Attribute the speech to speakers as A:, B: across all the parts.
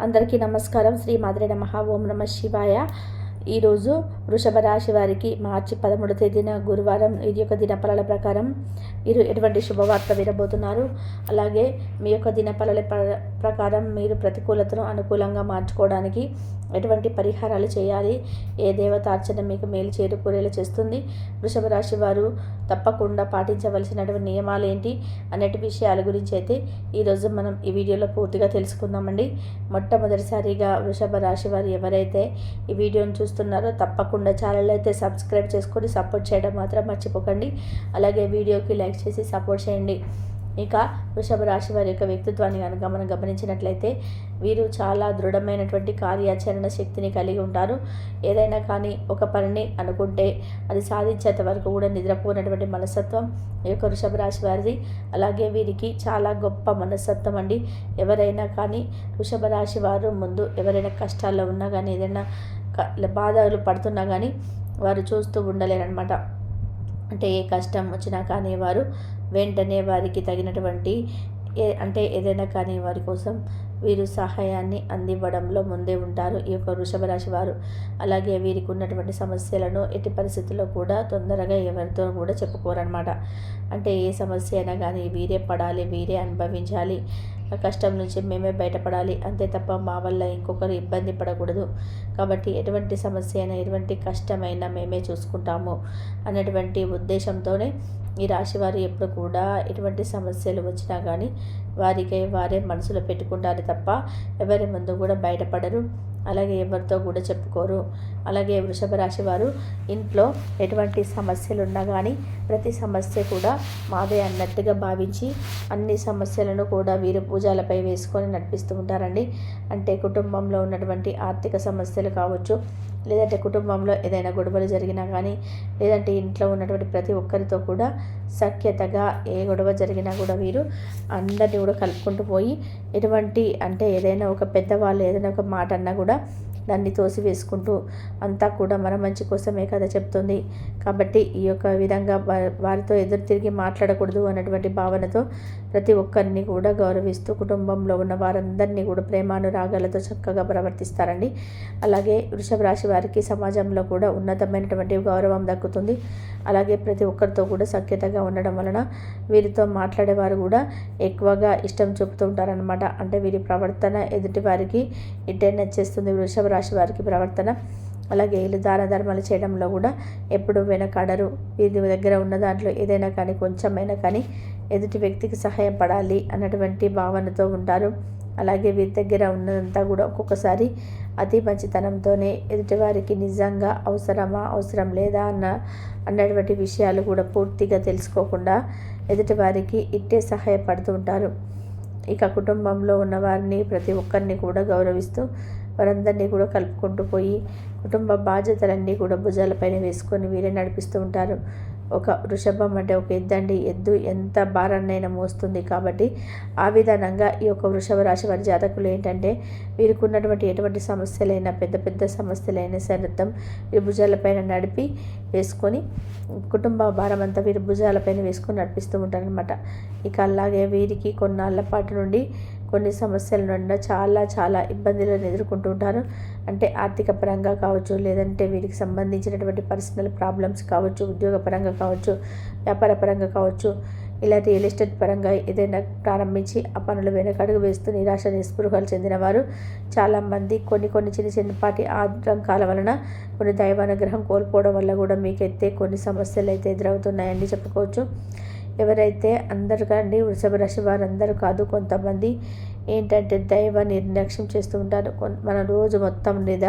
A: అందరికీ నమస్కారం. శ్రీ మాదిరి నమ. ఓం నమ శివాయ. ఈరోజు వృషభ రాశి వారికి మార్చి పదమూడు తేదీన గురువారం ఇది యొక్క దినఫలాల ప్రకారం మీరు ఎటువంటి శుభవార్త వినబోతున్నారు. అలాగే మీ యొక్క దినఫలాల ప్ర- ప్రకారం మీరు ప్రతికూలతను అనుకూలంగా మార్చుకోవడానికి ఎటువంటి పరిహారాలు చేయాలి? ఏ దేవతార్చన మీకు మేలు చేరుకునేలా చేస్తుంది? వృషభ రాశి వారు తప్పకుండా పాటించవలసినటువంటి నియమాలు ఏంటి? అనేటి విషయాల గురించి అయితే ఈరోజు మనం ఈ వీడియోలో పూర్తిగా తెలుసుకుందామండి. మొట్టమొదటిసారిగా వృషభ రాశి వారు ఎవరైతే ఈ వీడియోని చూస్తున్నారో తప్పకుండా ఛానల్ అయితే సబ్స్క్రైబ్ చేసుకొని సపోర్ట్ చేయడం మాత్రం మర్చిపోకండి. అలాగే వీడియోకి లైక్ చేసి సపోర్ట్ చేయండి. ఇక వృషభ రాశి వారి యొక్క వ్యక్తిత్వాన్ని కనుక మనం గమనించినట్లయితే వీరు చాలా దృఢమైనటువంటి కార్యాచరణ శక్తిని కలిగి ఉంటారు. ఏదైనా కానీ ఒక పనిని అనుకుంటే అది సాధించేంత వరకు కూడా నిద్రపోయినటువంటి మనస్తత్వం ఈ యొక్క వృషభ రాశి వారిది. అలాగే వీరికి చాలా గొప్ప మనస్తత్వం అండి. ఎవరైనా కానీ వృషభ రాశి వారు ముందు ఎవరైనా కష్టాల్లో ఉన్నా కానీ ఏదైనా బాధలు పడుతున్నా కానీ వారు చూస్తూ ఉండలేరనమాట అంటే ఏ కష్టం వచ్చినా కానీ వారు వెంటనే వారికి తగినటువంటి ఏ అంటే ఏదైనా కానీ వారి కోసం వీరు సహాయాన్ని అందివ్వడంలో ముందే ఉంటారు ఈ యొక్క వృషభ రాశి వారు. అలాగే వీరికి ఉన్నటువంటి సమస్యలను ఎట్టి పరిస్థితుల్లో కూడా తొందరగా ఎవరితో కూడా చెప్పుకోరనమాట అంటే ఏ సమస్య అయినా కానీ వీరే పడాలి వీరే అనుభవించాలి. ఆ కష్టం నుంచి మేమే బయటపడాలి. అంతే తప్ప మా వల్ల ఇంకొకరు ఇబ్బంది పడకూడదు. కాబట్టి ఎటువంటి సమస్య అయినా ఎటువంటి కష్టమైనా మేమే చూసుకుంటాము అన్నటువంటి ఉద్దేశంతోనే ఈ రాశి వారు ఎప్పుడు కూడా ఎటువంటి సమస్యలు వచ్చినా కానీ వారికై వారే మనసులో పెట్టుకుంటారు తప్ప ఎవరి ముందు కూడా బయటపడరు. అలాగే ఎవరితో కూడా చెప్పుకోరు. అలాగే వృషభ రాశి వారు ఇంట్లో ఎటువంటి సమస్యలు ఉన్నా కానీ ప్రతి సమస్య కూడా మాదే అన్నట్టుగా భావించి అన్ని సమస్యలను కూడా వీరు పూజలపై వేసుకొని నడిపిస్తూ ఉంటారండి. అంటే కుటుంబంలో ఉన్నటువంటి ఆర్థిక సమస్యలు కావచ్చు లేదంటే కుటుంబంలో ఏదైనా గొడవలు జరిగినా కానీ లేదంటే ఇంట్లో ఉన్నటువంటి ప్రతి ఒక్కరితో కూడా సఖ్యతగా ఏ గొడవ జరిగినా కూడా వీరు అందరినీ కూడా కలుపుకుంటూ పోయి ఎటువంటి అంటే ఏదైనా ఒక పెద్దవాళ్ళు ఏదైనా ఒక మాట అన్నా కూడా దాన్ని తోసి వేసుకుంటూ అంతా కూడా మన మంచి కోసమే కదా చెప్తుంది. కాబట్టి ఈ యొక్క విధంగా వారితో ఎదురు తిరిగి మాట్లాడకూడదు అన్నటువంటి భావనతో ప్రతి ఒక్కరిని కూడా గౌరవిస్తూ కుటుంబంలో ఉన్న వారందరినీ కూడా ప్రేమానురాగాలతో చక్కగా ప్రవర్తిస్తారండి. అలాగే వృషభ రాశి వారికి సమాజంలో కూడా ఉన్నతమైనటువంటి గౌరవం దక్కుతుంది. అలాగే ప్రతి ఒక్కరితో కూడా సఖ్యతగా ఉండడం వలన వీరితో మాట్లాడేవారు కూడా ఎక్కువగా ఇష్టం చూపుతూ ఉంటారనమాట అంటే వీరి ప్రవర్తన ఎదుటి వారికి ఇట్టే నచ్చేస్తుంది. వృషభ రాశి వారికి ప్రవర్తన అలాగే వీళ్ళు దాన ధర్మాలు చేయడంలో కూడా ఎప్పుడు వెనకాడరు. వీరి దగ్గర ఉన్న దాంట్లో ఏదైనా కానీ కొంచెమైనా కానీ ఎదుటి వ్యక్తికి సహాయం పడాలి అన్నటువంటి భావనతో ఉంటారు. అలాగే వీరి దగ్గర ఉన్నదంతా కూడా ఒక్కొక్కసారి అతి మంచితనంతోనే ఎదుటివారికి నిజంగా అవసరమా అవసరం లేదా అన్న అన్నటువంటి విషయాలు కూడా పూర్తిగా తెలుసుకోకుండా ఎదుటివారికి ఇట్టే సహాయపడుతూ ఉంటారు. ఇక కుటుంబంలో ఉన్న వారిని ప్రతి ఒక్కరిని కూడా గౌరవిస్తూ వారందరినీ కూడా కలుపుకుంటూ పోయి కుటుంబ బాధ్యతలన్నీ కూడా భుజాలపైన వేసుకొని వీరే నడిపిస్తూ ఉంటారు. ఒక వృషభం అంటే ఒక ఎద్దండి. ఎద్దు ఎంత భారాన్నైనా మోస్తుంది కాబట్టి ఆ విధానంగా ఈ యొక్క వృషభ రాశి వారి జాతకులు ఏంటంటే వీరికున్నటువంటి ఎటువంటి సమస్యలైనా పెద్ద పెద్ద సమస్యలైనా సైతం వీరి భుజాలపైన నడిపి వేసుకొని కుటుంబ భారం అంతా వీరి భుజాలపైన వేసుకొని నడిపిస్తూ ఉంటారనమాట ఇక అలాగే వీరికి కొన్నాళ్ళ పాటు నుండి కొన్ని సమస్యల నుండి చాలా చాలా ఇబ్బందులను ఎదుర్కొంటూ ఉంటారు అంటే ఆర్థిక పరంగా కావచ్చు లేదంటే వీరికి సంబంధించినటువంటి పర్సనల్ ప్రాబ్లమ్స్ కావచ్చు ఉద్యోగ పరంగా కావచ్చు వ్యాపార పరంగా కావచ్చు ఇలా రియల్ ఎస్టేట్ పరంగా ఏదైనా ప్రారంభించి ఆ పనులు వెనకడుగు వేస్తూ నిరాశ నిస్పృహలు చెందినవారు చాలామంది కొన్ని కొన్ని చిన్న చిన్నపాటి ఆటంకాల వలన కొన్ని దైవానుగ్రహం కోల్పోవడం వల్ల కూడా మీకైతే కొన్ని సమస్యలు అయితే ఎదురవుతున్నాయని చెప్పుకోవచ్చు. ఎవరైతే అందరు కానీ వృషభ రాశి వారందరూ కాదు కొంతమంది ఏంటంటే దైవ నిర్లక్ష్యం చేస్తూ ఉంటారు. మన రోజు మొత్తం మీద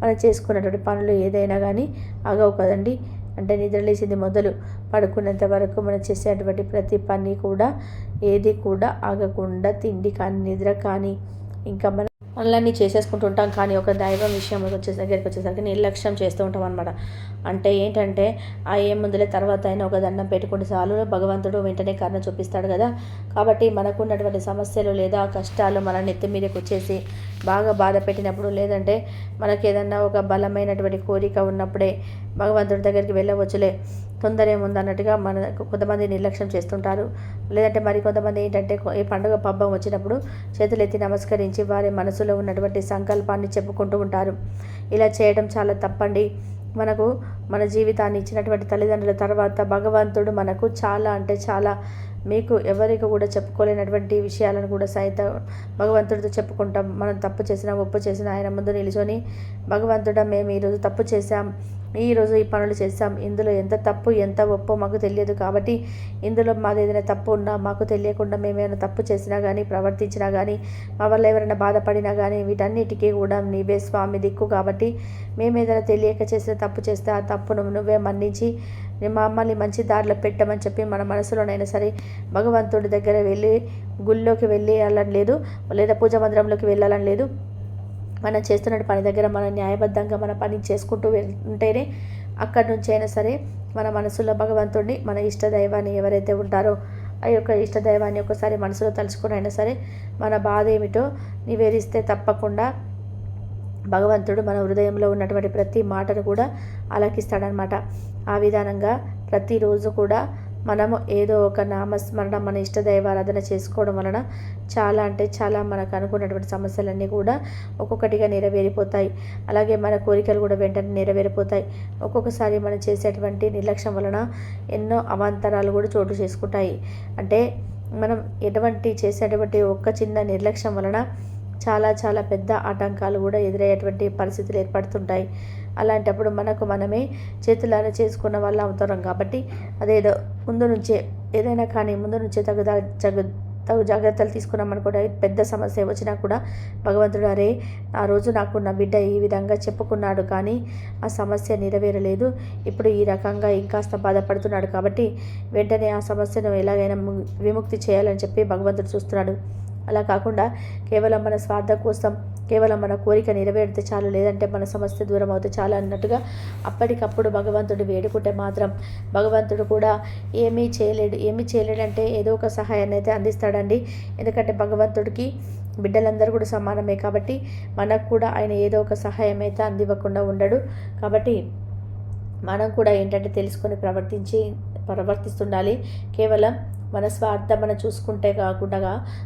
A: మనం చేసుకున్నటువంటి పనులు ఏదైనా కానీ ఆగవు కదండి. అంటే నిద్రలేసింది మొదలు పడుకున్నంత వరకు మనం చేసేటువంటి ప్రతి పని కూడా ఏది కూడా ఆగకుండా తిండి కానీ నిద్ర కానీ ఇంకా మన పనులన్నీ చేసేసుకుంటూ ఉంటాం. కానీ ఒక దైవం విషయం వచ్చే దగ్గరికి వచ్చేసరికి నిర్లక్ష్యం చేస్తూ ఉంటాం అనమాట అంటే ఏంటంటే ఆ ఏ ముందులే తర్వాత అయినా ఒక దండం పెట్టుకుంటే చాలు. భగవంతుడు వెంటనే కరుణ చూపిస్తాడు కదా. కాబట్టి మనకున్నటువంటి సమస్యలు లేదా కష్టాలు మన నెత్తి మీదకి వచ్చేసి బాగా బాధ పెట్టినప్పుడు లేదంటే మనకి ఏదన్నా ఒక బలమైనటువంటి కోరిక ఉన్నప్పుడే భగవంతుడి దగ్గరికి వెళ్ళవచ్చులే. తొందర ఏముంది అన్నట్టుగా మన కొంతమంది నిర్లక్ష్యం చేస్తుంటారు. లేదంటే మరి కొంతమంది ఏంటంటే ఈ పండుగ పబ్బం వచ్చినప్పుడు చేతులెత్తి నమస్కరించి వారి మనసులో ఉన్నటువంటి సంకల్పాన్ని చెప్పుకుంటూ ఉంటారు. ఇలా చేయడం చాలా తప్పండి. మనకు మన జీవితాన్ని ఇచ్చినటువంటి తల్లిదండ్రుల తర్వాత భగవంతుడు మనకు చాలా అంటే చాలా మీకు ఎవరికి కూడా చెప్పుకోలేనటువంటి విషయాలను కూడా సైతం భగవంతుడితో చెప్పుకుంటాం. మనం తప్పు చేసినా ఒప్పు చేసినా ఆయన ముందు నిలుచొని భగవంతుడా మేము ఈరోజు తప్పు చేశాం. ఈరోజు ఈ పనులు చేస్తాం ఇందులో ఎంత తప్పు ఎంత ఒప్పో మాకు తెలియదు కాబట్టి ఇందులో మాది ఏదైనా తప్పు ఉన్నా మాకు తెలియకుండా మేము ఏమైనా తప్పు చేసినా కానీ ప్రవర్తించినా కానీ మా వల్ల ఎవరైనా బాధపడినా కానీ వీటన్నిటికీ కూడా నీవే స్వామి దిక్కు కాబట్టి మేము ఏదైనా తెలియక చేసిన తప్పు చేస్తే ఆ తప్పును నువ్వే మన్నించి నీ మమ్మల్ని మంచి దారిలో పెట్టమని చెప్పి మన మనసులోనైనా సరే భగవంతుడి దగ్గర వెళ్ళి గుళ్ళోకి వెళ్ళి వెళ్ళని లేదు లేదా పూజ మందిరంలోకి వెళ్ళాలని లేదు. మనం చేస్తున్న పని దగ్గర మన న్యాయబద్ధంగా మన పని చేసుకుంటూ ఉంటేనే అక్కడి నుంచి అయినా సరే మన మనసులో భగవంతుడిని మన ఇష్ట దైవాన్ని ఎవరైతే ఉంటారో ఆ యొక్క ఇష్ట దైవాన్ని ఒకసారి మనసులో తలుచుకుని అయినా సరే మన బాధ ఏమిటో నివేదిస్తే తప్పకుండా భగవంతుడు మన హృదయంలో ఉన్నటువంటి ప్రతి మాటను కూడా ఆలకిస్తాడనమాట ఆ విధానంగా ప్రతిరోజు కూడా మనము ఏదో ఒక నామస్మరణ మన ఇష్ట దైవారాధన చేసుకోవడం వలన చాలా అంటే చాలా మనకు అనుకున్నటువంటి సమస్యలన్నీ కూడా ఒక్కొక్కటిగా నెరవేరిపోతాయి. అలాగే మన కోరికలు కూడా వెంటనే నెరవేరిపోతాయి. ఒక్కొక్కసారి మనం చేసేటువంటి నిర్లక్ష్యం వలన ఎన్నో అవాంతరాలు కూడా చోటు చేసుకుంటాయి. అంటే మనం ఎటువంటి చేసేటువంటి ఒక్క చిన్న నిర్లక్ష్యం వలన చాలా చాలా పెద్ద ఆటంకాలు కూడా ఎదురయ్యేటువంటి పరిస్థితులు ఏర్పడుతుంటాయి. అలాంటప్పుడు మనకు మనమే చేతులారా చేసుకున్న వాళ్ళు అవుతాం కాబట్టి అదేదో ముందు నుంచే ఏదైనా కానీ ముందు నుంచే తగు తగు తగు జాగ్రత్తలు తీసుకున్నామనుకోండి పెద్ద సమస్య వచ్చినా కూడా భగవంతుడు అరే ఆ రోజు నాకు నా బిడ్డ ఈ విధంగా చెప్పుకున్నాడు కానీ ఆ సమస్య నెరవేరలేదు. ఇప్పుడు ఈ రకంగా ఇంకాస్త బాధపడుతున్నాడు కాబట్టి వెంటనే ఆ సమస్యను ఎలాగైనా ము- విముక్తి చేయాలని చెప్పి భగవంతుడు చూస్తున్నాడు. అలా కాకుండా కేవలం మన స్వార్థం కోసం కేవలం మన కోరిక నెరవేరితే చాలు లేదంటే మన సమస్య దూరం అవుతే చాలు అన్నట్టుగా అప్పటికప్పుడు భగవంతుడు వేడుకుంటే మాత్రం భగవంతుడు కూడా ఏమీ చేయలేడు. ఏమీ చేయలేడంటే ఏదో ఒక సహాయాన్ని అయితే అందిస్తాడండి. ఎందుకంటే భగవంతుడికి బిడ్డలందరూ కూడా సమానమే కాబట్టి మనకు కూడా ఆయన ఏదో ఒక సహాయం అయితే అందివ్వకుండా ఉండడు. కాబట్టి మనం కూడా ఏంటంటే తెలుసుకొని ప్రవర్తించి ప్రవర్తిస్తుండాలి. కేవలం మన స్వార్థం మనం చూసుకుంటే కాకుండా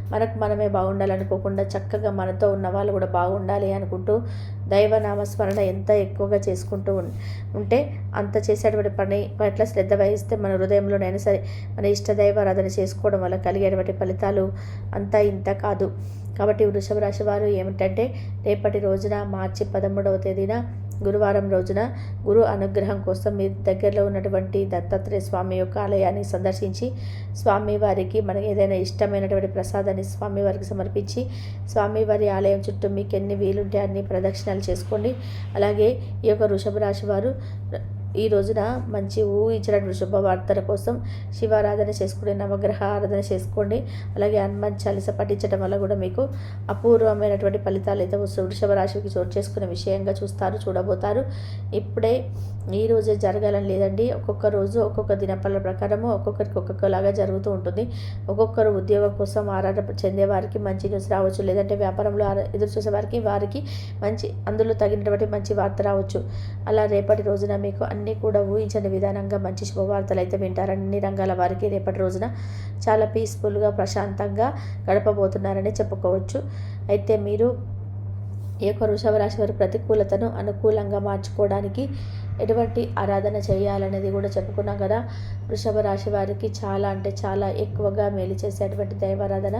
A: మనకు మనమే బాగుండాలనుకోకుండా చక్కగా మనతో ఉన్న వాళ్ళు కూడా బాగుండాలి అనుకుంటూ దైవనామస్మరణ ఎంత ఎక్కువగా చేసుకుంటూ ఉంటే అంత చేసేటువంటి పని పట్ల శ్రద్ధ వహిస్తే మన హృదయంలోనైనా సరే మన ఇష్ట దైవారాధన చేసుకోవడం వల్ల కలిగేటువంటి ఫలితాలు అంతా ఇంత కాదు. కాబట్టి వృషభ రాశి వారు ఏమిటంటే రేపటి రోజున మార్చి పదమూడవ తేదీన గురువారం రోజున గురు అనుగ్రహం కోసం మీ దగ్గరలో ఉన్నటువంటి దత్తాత్రేయ స్వామి యొక్క ఆలయాన్ని సందర్శించి స్వామి వారికి మనకి ఏదైనా ఇష్టమైనటువంటి ప్రసాదాన్ని స్వామి వారికి సమర్పించి స్వామివారి ఆలయం చుట్టూ మీకు ఎన్ని వీలుంటే అన్ని ప్రదక్షిణాలు చేసుకోండి. అలాగే ఈ యొక్క వృషభ రాశి వారు ఈ రోజున మంచి ఊహించిన శుభవార్తల కోసం శివారాధన చేసుకుని నవగ్రహ ఆరాధన చేసుకోండి. అలాగే హనుమాన్ చాలీస పఠించడం వల్ల కూడా మీకు అపూర్వమైనటువంటి ఫలితాలు అయితే వృషభ రాశికి చోటు చేసుకునే విషయంగా చూస్తారు చూడబోతారు. ఇప్పుడే ఈ రోజే జరగాలని లేదండి. ఒక్కొక్క రోజు ఒక్కొక్క దినపల్ల ప్రకారము ఒక్కొక్కరికి ఒక్కొక్కలాగా జరుగుతూ ఉంటుంది. ఒక్కొక్కరు ఉద్యోగం కోసం ఆరాట చెందే వారికి మంచి న్యూస్ రావచ్చు. లేదంటే వ్యాపారంలో ఆరా- ఎదురు చూసే వారికి వారికి మంచి అందులో తగినటువంటి మంచి వార్త రావచ్చు. అలా రేపటి రోజున మీకు అన్ని అన్నీ కూడా ఊహించని విధానంగా మంచి శుభవార్తలు అయితే వింటారని అన్ని రంగాల వారికి రేపటి రోజున చాలా పీస్ఫుల్గా ప్రశాంతంగా గడపబోతున్నారని చెప్పుకోవచ్చు. అయితే మీరు ఈ యొక్క వృషభ రాశి వారి ప్రతికూలతను అనుకూలంగా మార్చుకోవడానికి ఎటువంటి ఆరాధన చేయాలనేది కూడా చెప్పుకున్నాం కదా. వృషభ రాశి వారికి చాలా అంటే చాలా ఎక్కువగా మేలు చేసేటువంటి దైవారాధన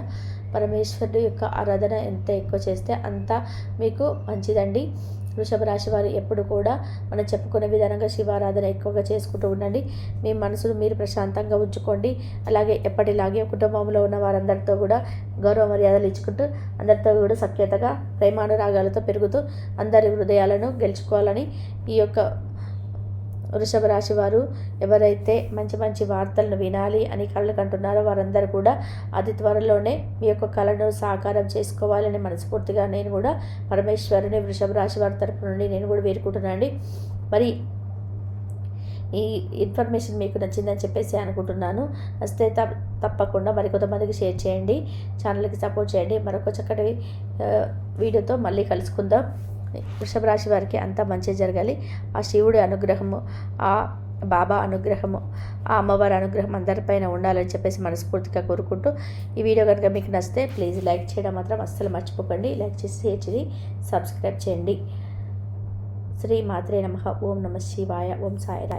A: పరమేశ్వరుడు యొక్క ఆరాధన ఎంత ఎక్కువ చేస్తే అంత మీకు మంచిదండి. వృషభ రాశి వారు ఎప్పుడు కూడా మనం చెప్పుకునే విధానంగా శివారాధన ఎక్కువగా చేసుకుంటూ ఉండండి. మీ మనసును మీరు ప్రశాంతంగా ఉంచుకోండి. అలాగే ఎప్పటిలాగే కుటుంబంలో ఉన్న వారందరితో కూడా గౌరవ మర్యాదలు ఇచ్చుకుంటూ అందరితో కూడా సఖ్యతగా ప్రేమానురాగాలతో పెరుగుతూ అందరి హృదయాలను గెలుచుకోవాలని ఈ యొక్క వృషభ రాశి వారు ఎవరైతే మంచి మంచి వార్తలను వినాలి అని కళ్ళు కంటున్నారో వారందరూ కూడా అతి త్వరలోనే మీ యొక్క కళను సాకారం చేసుకోవాలని మనస్ఫూర్తిగా నేను కూడా పరమేశ్వరుని వృషభ రాశి వారి తరపు నుండి నేను కూడా వేడుకుంటున్నానండి. మరి ఈ ఇన్ఫర్మేషన్ మీకు నచ్చిందని చెప్పేసి అనుకుంటున్నాను. వస్తే త తప్పకుండా మరి కొంతమందికి షేర్ చేయండి. ఛానల్కి సపోర్ట్ చేయండి. మరొక చక్కటి వీడియోతో మళ్ళీ కలుసుకుందాం. వృషభ రాశి వారికి అంతా మంచి జరగాలి. ఆ శివుడి అనుగ్రహము ఆ బాబా అనుగ్రహము ఆ అమ్మవారి అనుగ్రహం అందరిపైన ఉండాలని చెప్పేసి మనస్ఫూర్తిగా కోరుకుంటూ ఈ వీడియో కనుక మీకు నచ్చితే ప్లీజ్ లైక్ చేయడం మాత్రం అస్సలు మర్చిపోకండి. లైక్ చేసి షేర్ చేసి సబ్స్క్రైబ్ చేయండి. శ్రీ మాత్రే నమ. ఓం నమ శివాయ. ఓం సాయిరాయ్.